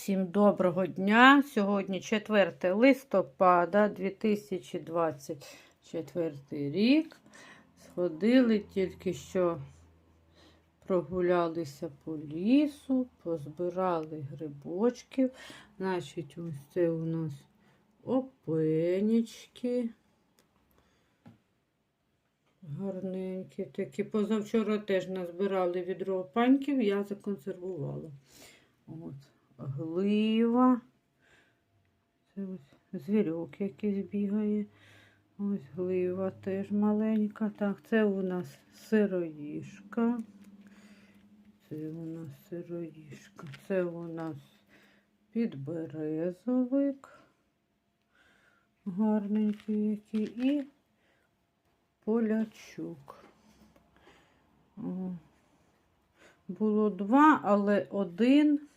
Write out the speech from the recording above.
всім доброго дня. Сьогодні 4 листопада 2024 рік. Сходили тільки що прогулялися по лісу, позбирали грибочків. Значить, ось це у нас опенечки. Гарненькі такі. Позавчора теж назбирали відро опаньків, я законсервувала. От, глива. Це ось звірок якийсь бігає. Ось глива теж маленька. Так, це у нас сироїшка. Це у нас сироїшка. Це у нас підберезовик. Гарненький який. І полячук. О. Було два, але один